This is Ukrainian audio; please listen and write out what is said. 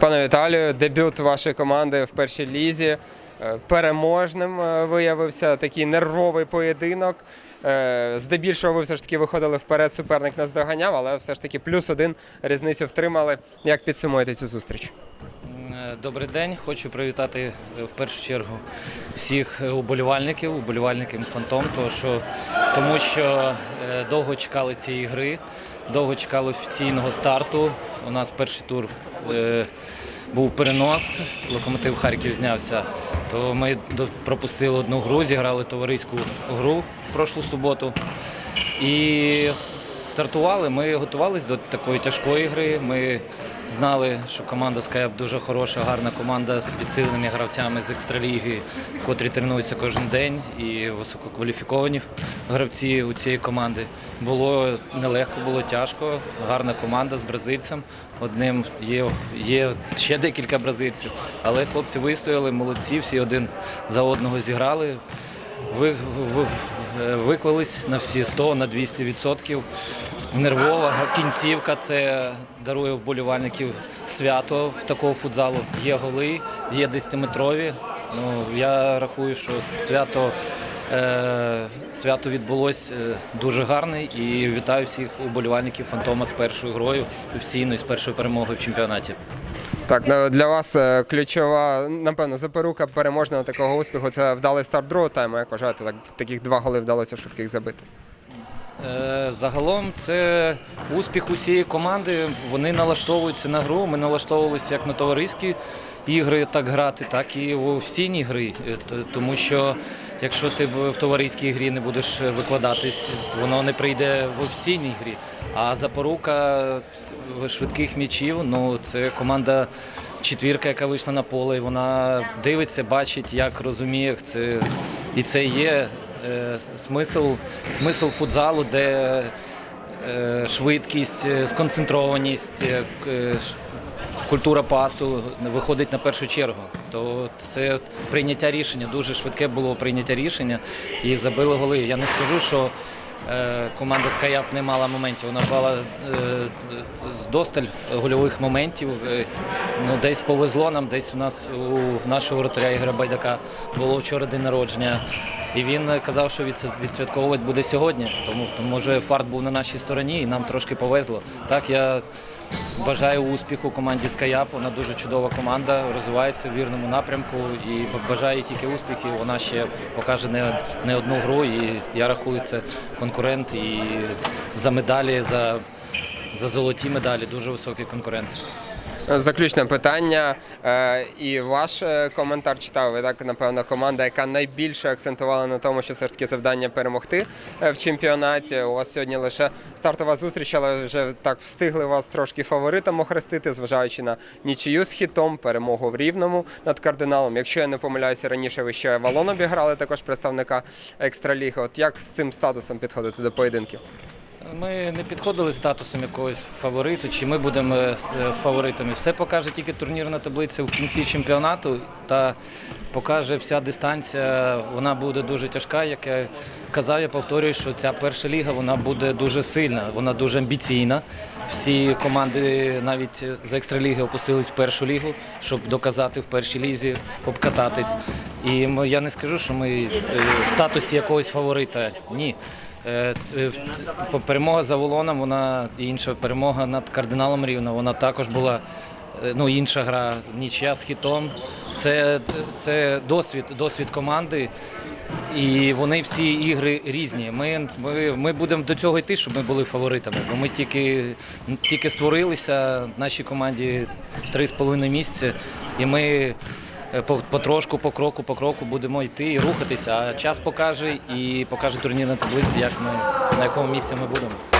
Пане Віталію, дебют вашої команди в першій лізі. Е, Переможним е, виявився такий нервовий поєдинок. Е, Здебільшого ви все ж таки виходили вперед, суперник нас доганяв, але все ж таки плюс один різницю втримали. Як підсумуєте цю зустріч? Добрий день. Хочу привітати в першу чергу всіх уболівальників, уболівальників Фантом, тому що, довго чекали цієї гри, довго чекали офіційного старту. У нас перший тур був перенос, локомотив Харків знявся. То ми пропустили одну гру, зіграли товариську гру в прошлу суботу. І стартували. Ми готувалися до такої тяжкої гри. Ми знали, що команда Skype дуже хороша, гарна команда з підсиленими гравцями з екстраліги, котрі тренуються кожен день, і висококваліфіковані гравці у цієї команди. Було нелегко, було тяжко. Гарна команда з бразильцем. Одним є, є ще декілька бразильців, але хлопці вистояли, молодці, всі один за одного зіграли. Ви, ви, виклались на всі 100, на 200 відсотків. Нервова кінцівка це дарує вболівальників свято в такого футзалу. Є голи, є 10-метрові. Ну, я рахую, що свято, е, свято відбулось е, дуже гарне і вітаю всіх уболівальників Фантома з першою грою офіційною, з першою перемогою в чемпіонаті. Так, для вас е, ключова, напевно, запорука переможного такого успіху це вдалий старт другого тайму. Як вважаєте, так, таких два голи вдалося швидких забити. Е, Загалом це успіх усієї команди. Вони налаштовуються на гру. Ми налаштовувалися як на товариські ігри, так грати, так і в офіційній грі. Е, Тому що якщо ти в товариській грі не будеш викладатись, воно не прийде в офіційній грі. А запорука е, швидких м'ячів ну це команда четвірка, яка вийшла на поле. і Вона дивиться, бачить, як розуміє. Це і це є е, смисл, смисл футзалу, де е, швидкість, е, сконцентрованість, е, культура пасу виходить на першу чергу. То це прийняття рішення, дуже швидке було прийняття рішення і забили голи. Я не скажу, що команда Скаяп не мала моментів. Вона мала е, досталь гольових моментів. Е, Ну, десь повезло нам, десь у нас у нашого вратаря Ігоря Байдака було вчора день народження. І він е, казав, що відсвятковувати буде сьогодні. Тому може фарт був на нашій стороні і нам трошки повезло. Так, я бажаю успіху команді Скаяп. Вона дуже чудова команда, розвивається в вірному напрямку і бажаю тільки успіхів. Вона ще покаже не, не одну гру. І я рахую, це конкурент і за медалі, за, за золоті медалі, дуже високий конкурент. Заключне питання. Е, І ваш е, коментар читав. Ви так, напевно, команда, яка найбільше акцентувала на тому, що все ж таки завдання перемогти е, в чемпіонаті. У вас сьогодні лише стартова зустріч, але вже так встигли вас трошки фаворитом охрестити, зважаючи на нічию з хітом, перемогу в рівному над кардиналом. Якщо я не помиляюся, раніше ви ще валон обіграли також представника екстраліги. От як з цим статусом підходити до поєдинків? Ми не підходили статусом якогось фавориту, чи ми будемо е, е, фаворитами. Все покаже тільки турнірна таблиця в кінці чемпіонату та покаже вся дистанція. Вона буде дуже тяжка. Як я казав, я повторюю, що ця перша ліга вона буде дуже сильна, вона дуже амбіційна. Всі команди навіть з екстраліги опустились в першу лігу, щоб доказати в першій лізі, обкататись. І я не скажу, що ми е, в статусі якогось фаворита. Ні. Е, е, Перемога за Волоном, вона інша перемога над кардиналом Рівно. Вона також була е, ну, інша гра, нічия з хітом. Це, це досвід, досвід команди. І вони всі ігри різні. Ми, ми, ми будемо до цього йти, щоб ми були фаворитами. Бо ми тільки, тільки створилися нашій команді три з половиною місяці, і ми потрошку, по кроку, по кроку будемо йти і рухатися. А час покаже і покаже турнірна таблиця, як ми на якому місці ми будемо.